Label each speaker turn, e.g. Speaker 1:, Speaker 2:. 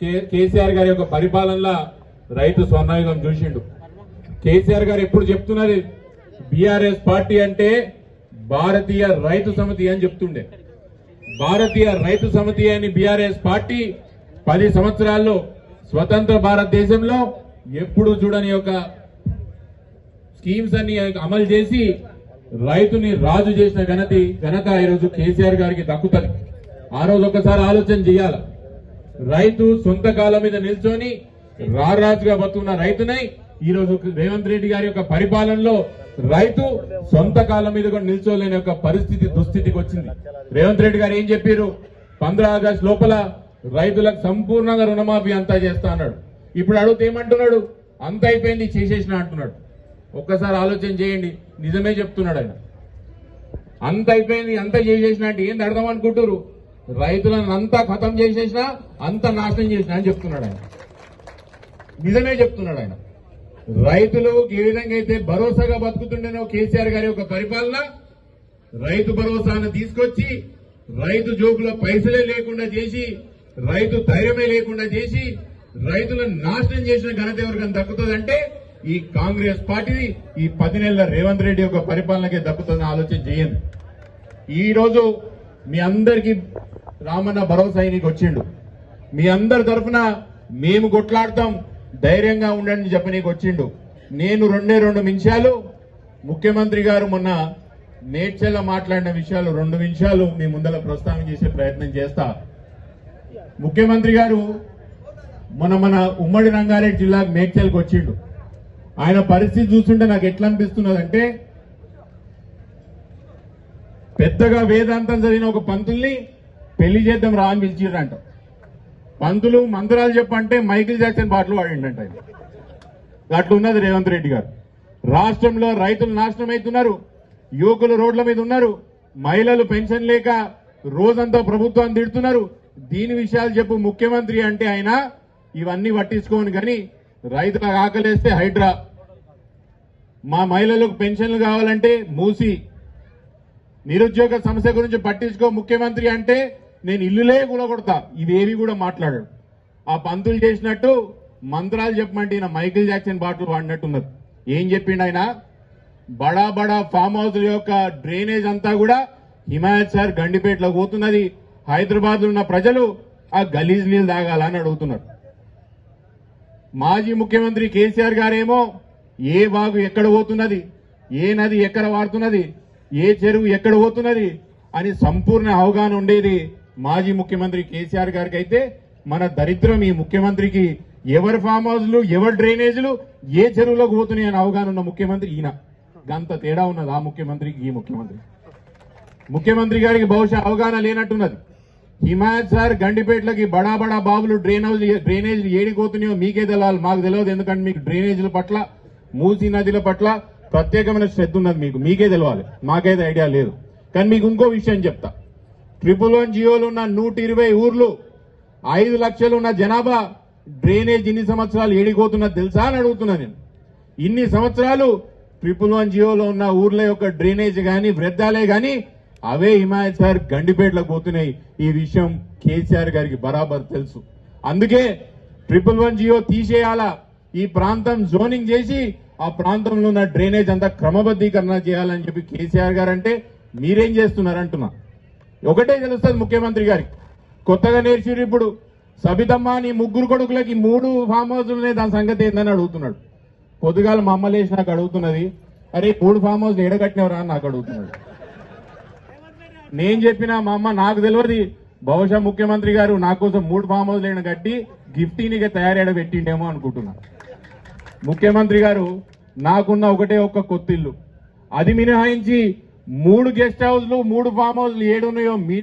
Speaker 1: కే- కేసీఆర్ గారి యొక్క పరిపాలనలో రైతు స్వర్ణయుగం చూసిండు. కేసీఆర్ గారు ఎప్పుడు చెప్తున్నది బీఆర్ఎస్ పార్టీ అంటే భారతీయ రైతు సమితి అని చెప్తుండే. భారతీయ రైతు సమితి అని బీఆర్ఎస్ పార్టీ పది సంవత్సరాల్లో స్వతంత్ర భారతదేశంలో ఎప్పుడు చూడని ఒక స్కీమ్స్ అన్ని అమలు చేసి రైతుని రాజు చేసిన ఘనతి ఘనత ఈరోజు కేసీఆర్ గారికి దక్కుతుంది. ఆ రోజు ఒకసారి ఆలోచన చేయాలి? రైతు సొంత కాలం మీద నిల్చొని రారాజుగా బతుకున్న రైతునై ఈ రోజు రేవంత్ రెడ్డి గారి యొక్క పరిపాలనలో రైతు సొంత కాలం మీద కూడా నిల్చోలేని యొక్క పరిస్థితి దుస్థితికి వచ్చింది. రేవంత్ రెడ్డి గారు ఏం చెప్పారు? పంద్రా ఆగస్టు లోపల రైతులకు సంపూర్ణంగా రుణమాఫీ అంతా చేస్తా అన్నాడు. ఇప్పుడు అడుగుతే ఏమంటున్నాడు? అంత అయిపోయింది చేసేసిన అంటున్నాడు. ఒక్కసారి ఆలోచన చేయండి. నిజమే చెప్తున్నాడు ఆయన. అంత అయిపోయింది అంత చేసేసిన అంటే ఏంది అర్థం అనుకుంటున్నారు? రైతులను అంతా ఖతం చేసేసిన అంత నాశనం చేసిన అని చెప్తున్నాడు ఆయన. నిజమే చెప్తున్నాడు ఆయన. రైతులు ఏ విధంగా అయితే భరోసాగా బతుకుతుండేనో కేసీఆర్ గారి యొక్క పరిపాలన. రైతు భరోసాను తీసుకొచ్చి రైతు జోబులో పైసలే లేకుండా చేసి రైతు ధైర్యమే లేకుండా చేసి రైతులను నాశనం చేసిన ఘనత ఎవరికైనా దక్కుతుందంటే ఈ కాంగ్రెస్ పార్టీని ఈ పది నెలల రేవంత్ రెడ్డి యొక్క పరిపాలనకే దక్కుతుందని ఆలోచన చేయండి. ఈరోజు మీ అందరికీ రామన్న భరోసా నీకు వచ్చిండు. మీ అందరి తరఫున మేము కొట్లాడతాం ధైర్యంగా ఉండండి అని చెప్పి నీకు వచ్చిండు. నేను రెండే రెండు నిమిషాలు ముఖ్యమంత్రి గారు మొన్న నేర్చెల్ల మాట్లాడిన విషయాలు రెండు నిమిషాలు మీ ముందర ప్రస్తావన చేసే ప్రయత్నం చేస్తా. ముఖ్యమంత్రి గారు మొన్న మన ఉమ్మడి రంగారెడ్డి జిల్లాకు మేడ్చల్కి వచ్చిండు. ఆయన పరిస్థితి చూస్తుంటే నాకు ఎట్లా అనిపిస్తున్నదంటే పెద్దగా వేదాంతం చదివిన ఒక పంతుల్ని పెళ్ళి చేద్దాం రా అని పిలిచిర్రంట. పంతులు మంత్రాలు చెప్పంటే మైకిల్ జాక్సన్ పాటలు వాడిండంట అట్లున్నది రేవంత్ రెడ్డి గారు. రాష్ట్రంలో రైతులు నాశనం అవుతున్నారు యువకులు రోడ్ల మీద ఉన్నారు మహిళలు పెన్షన్ లేక రోజంతా ప్రభుత్వాన్ని తిడుతున్నారు. దీని విషయాలు చెప్పు ముఖ్యమంత్రి అంటే ఆయన ఇవన్నీ పట్టించుకోను కానీ రైతులకు ఆకలేస్తే హైడ్రా. మా మహిళలకు పెన్షన్లు కావాలంటే మూసి. నిరుద్యోగ సమస్య గురించి పట్టించుకో ముఖ్యమంత్రి అంటే నేను ఇల్లులే కూలగొడతా ఇవేవి కూడా మాట్లాడాడు ఆ పంతులు చేసినట్టు మంత్రాలు చెప్పమంటే ఈయన మైకిల్ జాక్సన్ బాటలు వాడినట్టున్నది ఏం చెప్పిండు ఆయన? బడా బడా ఫామ్ హౌస్ యొక్క డ్రైనేజ్ అంతా కూడా హిమాయత్ సార్ గండిపేటలో పోతున్నది. హైదరాబాద్ ఉన్న ప్రజలు ఆ గలీజ్ నీళ్ళు తాగాలని అడుగుతున్నారు. మాజీ ముఖ్యమంత్రి కేసీఆర్ గారేమో ఏ వాగు ఎక్కడ పోతున్నది? ఏ నది ఎక్కడ వాడుతున్నది ఏ చెరువు ఎక్కడ పోతున్నది? అని సంపూర్ణ అవగాహన ఉండేది మాజీ ముఖ్యమంత్రి కేసీఆర్ గారికి అయితే మన దరిద్రం ఈ ముఖ్యమంత్రికి ఎవరి ఫామ్ హౌస్లు ఎవరి డ్రైనేజీలు ఏ చెరువులోకి పోతున్నాయని అని అవగాహన ఉన్న ముఖ్యమంత్రి ఈయన. గంత తేడా ఉన్నది ఆ ముఖ్యమంత్రికి ఈ ముఖ్యమంత్రి. ముఖ్యమంత్రి గారికి బహుశా అవగాహన లేనట్టున్నది. హిమాయత్ సార్ గండిపేటలకి బడా బడా బాబులు డ్రైన్ హౌస్ డ్రైనేజీలు ఏడిపోతున్నాయో మీకే తెలవాలి. మాకు తెలియదు ఎందుకంటే మీకు డ్రైనేజీల పట్ల మూసీ నదుల పట్ల ప్రత్యేకమైన శ్రద్ధ ఉన్నది మీకు. మీకే తెలవాలి. మాకైతే ఐడియా లేదు. కానీ మీకు ఇంకో విషయం చెప్తా. ట్రిపుల్ వన్ జియోలు ఉన్న నూట ఇరవై ఊర్లు ఐదు లక్షలు ఉన్న జనాభా డ్రైనేజ్ ఇన్ని సంవత్సరాలు ఏడిపోతున్నా తెలుసా అని అడుగుతున్నా నేను. ఇన్ని సంవత్సరాలు ట్రిపుల్ వన్ జియోలో ఉన్న ఊర్ల యొక్క డ్రైనేజ్ కానీ వృద్ధాలే కానీ అవే హిమాయత్ సార్ గండిపేటలకు పోతున్నాయి. ఈ విషయం కేసీఆర్ గారికి బరాబర్ తెలుసు. అందుకే ట్రిపుల్ వన్ జియో తీసేయాలా? ఈ ప్రాంతం జోనింగ్ చేసి ఆ ప్రాంతంలో ఉన్న డ్రైనేజ్ అంతా క్రమబద్ధీకరణ చేయాలని చెప్పి కేసీఆర్ గారు అంటే మీరేం చేస్తున్నారంటున్నా ఒకటే తెలుస్తుంది ముఖ్యమంత్రి గారికి. కొత్తగా నేర్చుడు ఇప్పుడు సబితమ్మ నీ ముగ్గురు కొడుకులకి మూడు ఫామ్ హౌస్లు ఉన్నాయి దాని సంగతి ఏందని అడుగుతున్నాడు. పొద్దుగాల మా అమ్మ లేచి నాకు అడుగుతున్నది అరే మూడు ఫామ్ హౌస్లు ఎడగట్టినవరా అని నాకు అడుగుతున్నాడు. నేను చెప్పిన మా అమ్మ నాకు తెలియదు బహుశా ముఖ్యమంత్రి గారు నా కోసం మూడు ఫామ్ హౌస్ లేని కట్టి గిఫ్టీనిగా తయారేడ పెట్టిండేమో అనుకుంటున్నా. ముఖ్యమంత్రి గారు నాకున్న ఒకటే ఒక్క కొత్తిల్లు. అది మినహాయించి మూడు గెస్ట్ హౌస్లు మూడు ఫామ్ హౌస్లు ఏడున్నాయో మీ